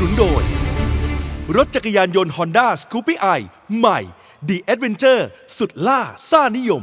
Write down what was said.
นุนโดย รถจักรยานยนต์ Honda s c o o p y i ใหม่ The Adventure สุดล่าซ่านิยม